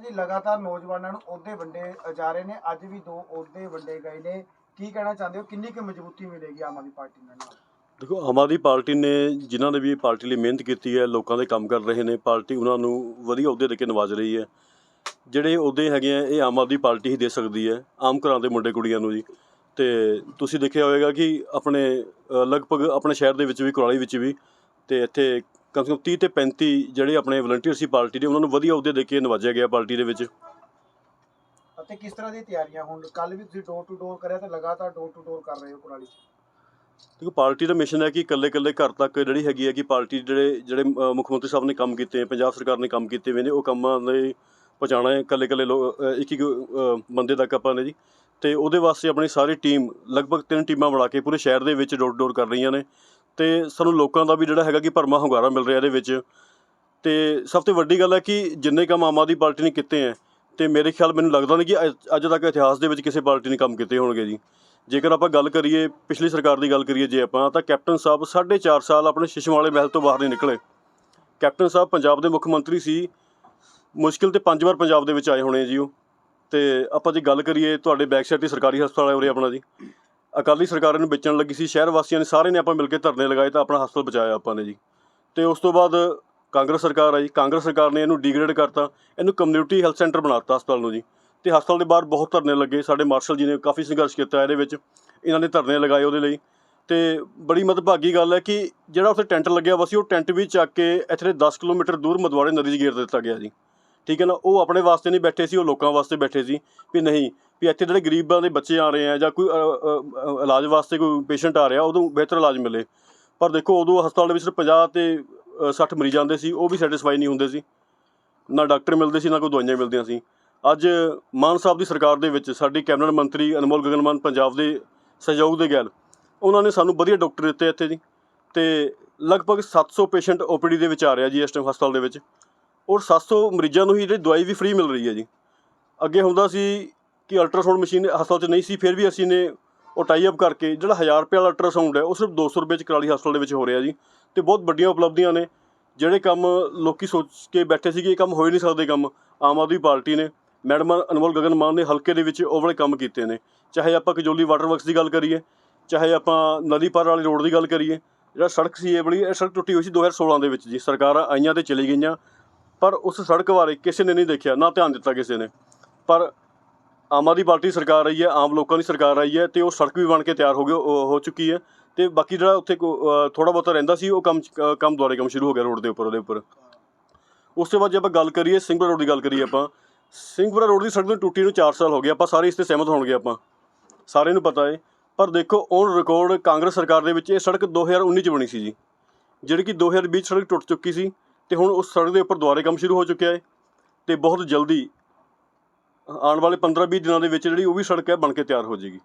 ਹਾਂਜੀ ਲਗਾਤਾਰ ਨੌਜਵਾਨਾਂ ਨੂੰ ਅਹੁਦੇ ਵੰਡੇ ਜਾ ਰਹੇ ਨੇ। ਅੱਜ ਵੀ ਦੋ ਅਹੁਦੇ ਵੰਡੇ ਗਏ ਨੇ। ਕੀ ਕਹਿਣਾ ਚਾਹੁੰਦੇ ਹੋ? ਕਿੰਨੀ ਕੁ ਮਜ਼ਬੂਤੀ ਮਿਲੇਗੀ ਆਮ ਆਦਮੀ ਪਾਰਟੀ ਨਾਲ? ਦੇਖੋ ਆਮ ਆਦਮੀ ਪਾਰਟੀ ਨੇ ਜਿਨ੍ਹਾਂ ਨੇ ਵੀ ਪਾਰਟੀ ਲਈ ਮਿਹਨਤ ਕੀਤੀ ਹੈ ਲੋਕਾਂ ਦੇ ਕੰਮ ਕਰ ਰਹੇ ਨੇ ਪਾਰਟੀ ਉਹਨਾਂ ਨੂੰ ਵਧੀਆ ਅਹੁਦੇ ਦੇ ਕੇ ਨਵਾਜ ਰਹੀ ਹੈ। ਜਿਹੜੇ ਅਹੁਦੇ ਹੈਗੇ ਆ ਇਹ ਆਮ ਆਦਮੀ ਪਾਰਟੀ ਹੀ ਦੇ ਸਕਦੀ ਹੈ ਆਮ ਘਰਾਂ ਦੇ ਮੁੰਡੇ ਕੁੜੀਆਂ ਨੂੰ ਜੀ। ਤੇ ਤੁਸੀਂ ਦੇਖਿਆ ਹੋਵੇਗਾ ਕਿ ਆਪਣੇ ਅ, ਲਗਭਗ ਆਪਣੇ ਸ਼ਹਿਰ ਦੇ ਵਿੱਚ ਵੀ ਕੁਰਾਲੀ ਵਿੱਚ ਵੀ ਤੇ ਇੱਥੇ ਕਮ ਸੇ ਕਮ 30 ਤੇ 35 ਜਿਹੜੇ ਆਪਣੇ ਵਲੰਟੀਅਰ ਸੀ ਪਾਰਟੀ ਦੇ ਉਹਨਾਂ ਨੂੰ ਵਧੀਆ ਅਹੁਦੇ ਦੇ ਕੇ ਨਵਾਜਿਆ ਗਿਆ ਪਾਰਟੀ ਦੇ ਵਿੱਚ। ਅਤੇ ਕਿਸ ਤਰ੍ਹਾਂ ਦੀ ਤਿਆਰੀਆਂ ਹੁਣ? ਕੱਲ ਵੀ ਤੁਸੀਂ ਡੋਰ ਟੂ ਡੋਰ ਕਰਿਆ ਤੇ ਲਗਾਤਾਰ ਡੋਰ ਟੂ ਡੋਰ ਕਰ ਰਹੇ ਹੋ ਕੁਰਾਲੀ 'ਚ? ਦੇਖੋ ਪਾਰਟੀ ਦਾ ਮਿਸ਼ਨ ਹੈ ਕਿ ਇਕੱਲੇ ਇਕੱਲੇ ਘਰ ਤੱਕ ਜਿਹੜੀ ਹੈਗੀ ਹੈ ਕਿ ਪਾਰਟੀ ਜਿਹੜੇ ਜਿਹੜੇ ਮੁੱਖ ਮੰਤਰੀ ਸਾਹਿਬ ਨੇ ਕੰਮ ਕੀਤੇ ਪੰਜਾਬ ਸਰਕਾਰ ਨੇ ਕੰਮ ਕੀਤੇ ਹੋਏ ਨੇ ਉਹ ਕੰਮਾਂ ਦੇ ਪਹੁੰਚਾਉਣਾ ਹੈ ਇਕੱਲੇ ਇਕੱਲੇ ਲੋ- ਅ, ਇੱਕ ਇੱਕ ਬੰਦੇ ਤੱਕ ਆਪਾਂ ਨੇ ਜੀ। ਤੇ ਉਹਦੇ ਵਾਸਤੇ ਆਪਣੀ ਸਾਰੀ ਟੀਮ ਲਗਭਗ ਤਿੰਨ ਟੀਮਾਂ ਬਣਾ ਕੇ ਪੂਰੇ ਸ਼ਹਿਰ ਦੇ ਵਿੱਚ ਡੋਰ ਡੋਰ ਕਰ ਰਹੀਆਂ ਨੇ। ਤੇ ਸਾਨੂੰ ਲੋਕਾਂ ਦਾ ਵੀ ਜਿਹੜਾ ਹੈਗਾ ਕਿ ਭਰਮਾ ਹੁੰਗਾਰਾ ਮਿਲ ਰਿਹਾ ਇਹਦੇ ਵਿੱਚ। ਤੇ ਸਭ ਤੋਂ ਵੱਡੀ ਗੱਲ ਹੈ ਕਿ ਜਿੰਨੇ ਕੰਮ ਆਮ ਆਦਮੀ ਪਾਰਟੀ ਨੇ ਕੀਤੇ ਹੈ, ਤੇ ਮੇਰੇ ਖਿਆਲ ਮੈਨੂੰ ਲੱਗਦਾ ਨਹੀਂ ਕਿ ਅੱਜ- ਅੱਜ ਤੱਕ ਇਤਿਹਾਸ ਦੇ ਵਿੱਚ ਕਿਸੇ ਪਾਰਟੀ ਨੇ ਕੰਮ ਕੀਤੇ ਹੋਣਗੇ ਜੀ। ਜੇਕਰ ਆਪਾਂ ਗੱਲ ਕਰੀਏ, ਪਿਛਲੀ ਸਰਕਾਰ ਦੀ ਗੱਲ ਕਰੀਏ ਜੇ ਆਪਾਂ, ਤਾਂ ਕੈਪਟਨ ਸਾਹਿਬ 4.5 ਸਾਲ ਆਪਣੇ ਸ਼ਿਸ਼ਮ ਵਾਲੇ ਮਹਿਲ ਤੋਂ ਬਾਹਰ ਨਹੀਂ ਨਿਕਲੇ। ਕੈਪਟਨ ਸਾਹਿਬ ਪੰਜਾਬ ਦੇ ਮੁੱਖ ਮੰਤਰੀ ਸੀ। ਮੁਸ਼ਕਿਲ ਤੇ ਪੰਜ ਵਾਰ ਪੰਜਾਬ ਦੇ ਵਿੱਚ ਆਏ ਹੋਣੇ ਜੀ ਉਹ। ਤੇ ਆਪਾਂ ਜੇ ਗੱਲ ਕਰੀਏ, ਤੁਹਾਡੇ ਬੈਕ ਸਾਈਡ ਤੇ ਸਰਕਾਰੀ ਹਸਪਤਾਲ ਹੈ ਉਰੇ ਆਪਣਾ ਜੀ। ਅਕਾਲੀ ਸਰਕਾਰ ਨੂੰ ਵੇਚਣ ਲੱਗੀ ਸੀ, ਸ਼ਹਿਰ ਵਾਸੀਆਂ ਨੇ ਸਾਰੇ ਨੇ ਆਪਾਂ ਮਿਲ ਕੇ ਧਰਨੇ ਲਗਾਏ ਤਾਂ ਆਪਣਾ ਹਸਪਤਾਲ ਬਚਾਇਆ ਆਪਾਂ ਨੇ ਜੀ। ਤੇ ਉਸ ਤੋਂ ਬਾਅਦ ਕਾਂਗਰਸ ਸਰਕਾਰ ਆਈ, ਕਾਂਗਰਸ ਸਰਕਾਰ ਨੇ ਇਹਨੂੰ ਡੀਗ੍ਰੇਡ ਕਰਤਾ, ਇਹਨੂੰ ਕਮਿਊਨਿਟੀ ਹੈਲਥ ਸੈਂਟਰ ਬਣਾਤਾ ਹਸਪਤਾਲ ਨੂੰ ਜੀ। ਤੇ ਹਸਪਤਾਲ ਦੇ ਬਾਹਰ ਬਹੁਤ ਧਰਨੇ ਲੱਗੇ, ਸਾਡੇ ਮਾਰਸ਼ਲ ਜੀ ਨੇ ਕਾਫੀ ਸੰਘਰਸ਼ ਕੀਤਾ ਇਹਦੇ ਵਿੱਚ, ਇਹਨਾਂ ਨੇ ਧਰਨੇ ਲਗਾਏ ਉਹਦੇ ਲਈ। ਤੇ ਬੜੀ ਮਦਭਾਗੀ ਗੱਲ ਹੈ ਕਿ ਜਿਹੜਾ ਉੱਥੇ ਟੈਂਟ ਲੱਗਿਆ ਵਾ ਸੀ, ਉਹ ਟੈਂਟ ਵੀ ਚੱਕ ਕੇ ਇੱਥੇ ਦੇ 10 ਕਿਲੋਮੀਟਰ ਦੂਰ ਮਦਵਾੜੇ ਨਦੀ 'ਚ ਗੇਰ ਦਿੱਤਾ ਗਿਆ ਜੀ। ਠੀਕ ਹੈ ਨਾ ਉਹ ਆਪਣੇ ਵਾਸਤੇ ਨਹੀਂ ਬੈਠੇ ਸੀ ਉਹ ਲੋਕਾਂ ਵਾਸਤੇ ਬੈਠੇ ਸੀ ਵੀ ਨਹੀਂ ਵੀ ਇੱਥੇ ਜਿਹੜੇ ਗਰੀਬਾਂ ਦੇ ਬੱਚੇ ਆ ਰਹੇ ਆ ਜਾਂ ਕੋਈ ਇਲਾਜ ਵਾਸਤੇ ਕੋਈ ਪੇਸ਼ੈਂਟ ਆ ਰਿਹਾ ਉਦੋਂ ਬਿਹਤਰ ਇਲਾਜ ਮਿਲੇ। ਪਰ ਦੇਖੋ ਉਦੋਂ ਹਸਪਤਾਲ ਦੇ ਵਿੱਚ ਸਿਰਫ 50 ਤੇ ਅ, 60 ਮਰੀਜ਼ ਆਉਂਦੇ ਸੀ ਉਹ ਵੀ ਸੈਟੀਸਫਾਈ ਨਹੀਂ ਹੁੰਦੇ ਸੀ। ਨਾ ਡਾਕਟਰ ਮਿਲਦੇ ਸੀ ਨਾ ਕੋਈ ਦਵਾਈਆਂ ਮਿਲਦੀਆਂ ਸੀ। ਅੱਜ ਮਾਨ ਸਾਹਿਬ ਦੀ ਸਰਕਾਰ ਦੇ ਵਿੱਚ ਸਾਡੀ ਕੈਬਨਿਟ ਮੰਤਰੀ ਅਨਮੋਲ ਗਗਨਮਾਨ ਪੰਜਾਬ ਦੇ ਸਹਿਯੋਗ ਦੇ ਗੈਲ ਉਹਨਾਂ ਨੇ ਸਾਨੂੰ ਵਧੀਆ ਡਾਕਟਰ ਦਿੱਤੇ ਇੱਥੇ ਜੀ। ਤੇ ਲਗਭਗ 700 ਪੇਸ਼ੈਂਟ ਓਪੀਡੀ ਦੇ ਵਿੱਚ ਆ ਰਿਹਾ ਜੀ ਇਸ ਟਾਈਮ ਹਸਪਤਾਲ ਦੇ ਵਿੱਚ। ਔਰ 700 ਮਰੀਜ਼ਾਂ ਨੂੰ ਹੀ ਜਿਹੜੀ ਦਵਾਈ ਵੀ ਫ੍ਰੀ ਮਿਲ ਰਹੀ ਹੈ ਜੀ। ਅੱਗੇ ਹੁੰਦਾ ਸੀ ਕਿ ਅਲਟਰਾਸਾਊਂਡ ਮਸ਼ੀਨ ਹਸਪਤਾਲ 'ਚ ਨਹੀਂ ਸੀ, ਫਿਰ ਵੀ ਅਸੀਂ ਨੇ ਉਹ ਟਾਈ ਅਪ ਕਰਕੇ ਜਿਹੜਾ 1000 ਰੁਪਏ ਵਾਲਾ ਅਲਟਰਾਸਾਊਂਡ ਹੈ, ਉਹ ਸਿਰਫ 200 ਰੁਪਏ 'ਚ ਕਰਾਲੀ ਹਸਪਤਾਲ ਦੇ ਵਿੱਚ ਹੋ ਰਿਹਾ ਜੀ ਤੇ ਬਹੁਤ ਵੱਡੀਆਂ ਉਪਲਬਧੀਆਂ ਨੇ। ਜਿਹੜੇ ਕੰਮ ਲੋਕੀ ਸੋਚ ਕੇ ਬੈਠੇ ਸੀ ਕਿ ਇਹ ਕੰਮ ਹੋ ਹੀ ਨਹੀਂ ਸਕਦੇ ਕੰਮ। ਆਮ ਆਦਮੀ ਪਾਰਟੀ ਨੇ, ਮੈਡਮ ਅਨਮੋਲ ਗਗਨ ਮਾਨ ਨੇ ਹਲਕੇ ਦੇ ਵਿੱਚ ਉਹ ਵਾਲੇ ਕੰਮ ਕੀਤੇ ਨੇ। ਚਾਹੇ ਆਪਾਂ ਕਜੋਲੀ ਵਾਟਰ ਵਰਕਸ ਦੀ ਗੱਲ ਕਰੀਏ, ਚਾਹੇ ਆਪਾਂ ਨਦੀ ਪਾਰ ਵਾਲੀ ਰੋਡ ਦੀ ਗੱਲ ਕਰੀਏ, ਜਿਹੜਾ ਸੜਕ ਸੀ ਇਹ ਬੜੀ, ਇਹ ਸੜਕ ਟੁੱਟੀ ਹੋਈ ਸੀ 2016 ਦੇ ਵਿੱਚ ਜੀ। ਸਰਕਾਰਾਂ ਆਈਆਂ ਤੇ ਚਲੀ ਗਈਆਂ ਪਰ ਉਸ ਸੜਕ ਬਾਰੇ ਕਿਸੇ ਨੇ ਨਹੀਂ ਦੇਖਿਆ, ਨਾ ਧਿਆਨ ਦਿੱਤਾ ਕਿਸੇ ਨੇ। ਪਰ ਆਮ ਆਦਮੀ ਪਾਰਟੀ ਸਰਕਾਰ ਆਈ ਹੈ, ਆਮ ਲੋਕਾਂ ਦੀ ਸਰਕਾਰ ਆਈ ਹੈ ਤੇ ਉਹ ਸੜਕ ਵੀ ਬਣ ਕੇ ਤਿਆਰ ਹੋ ਗਈ ਹੋ ਚੁੱਕੀ ਹੈ। ਤੇ ਬਾਕੀ ਜਿਹੜਾ ਉੱਥੇ ਥੋੜਾ ਬਹੁਤਾ ਰਹਿੰਦਾ ਸੀ, ਉਹ ਕੰਮ ਕੰਮ ਦੁਆਰੇ ਕੰਮ ਸ਼ੁਰੂ ਹੋ ਗਿਆ ਰੋਡ ਦੇ ਉੱਪਰ, ਉਹਦੇ ਉੱਪਰ। ਉਸ ਤੋਂ ਬਾਅਦ ਜੇ ਆਪਾਂ ਗੱਲ ਕਰੀਏ ਸਿੰਘਪੁਰਾ ਰੋਡ ਦੀ ਗੱਲ ਕਰੀਏ ਆਪਾਂ ਸਿੰਘਪੁਰਾ ਰੋਡ ਦੀ ਸੜਕ ਨੂੰ ਟੁੱਟੀ ਨੂੰ 4 ਸਾਲ ਹੋ ਗਏ, ਆਪਾਂ ਸਾਰੇ ਇਸ ਤੇ ਸਹਿਮਤ ਹੋਣਗੇ ਆਪਾਂ। ਸਾਰਿਆਂ ਨੂੰ ਪਤਾ ਹੈ। ਪਰ ਦੇਖੋ, ਔਨ ਰਿਕਾਰਡ ਕਾਂਗਰਸ ਸਰਕਾਰ ਦੇ ਵਿੱਚ ਇਹ ਸੜਕ 2019 ਚ ਬਣੀ ਸੀ ਜੀ। ਜਿਹੜੀ ਕਿ 2020 ਸੜਕ ਟੁੱਟ ਚੁੱਕੀ ਸੀ ਤੇ ਹੁਣ ਉਸ ਸੜਕ ਦੇ ਉੱਪਰ ਦੁਆਰੇ ਕੰਮ ਸ਼ੁਰੂ ਹੋ ਚੁੱਕਿਆ ਹੈ ਤੇ ਬਹੁਤ ਜਲਦੀ ਆਉਣ ਵਾਲੇ 15-20 ਦਿਨਾਂ ਦੇ ਵਿੱਚ ਜਿਹੜੀ ਉਹ ਵੀ ਸੜਕ ਹੈ ਬਣ ਕੇ ਤਿਆਰ ਹੋ ਜਾਏਗੀ।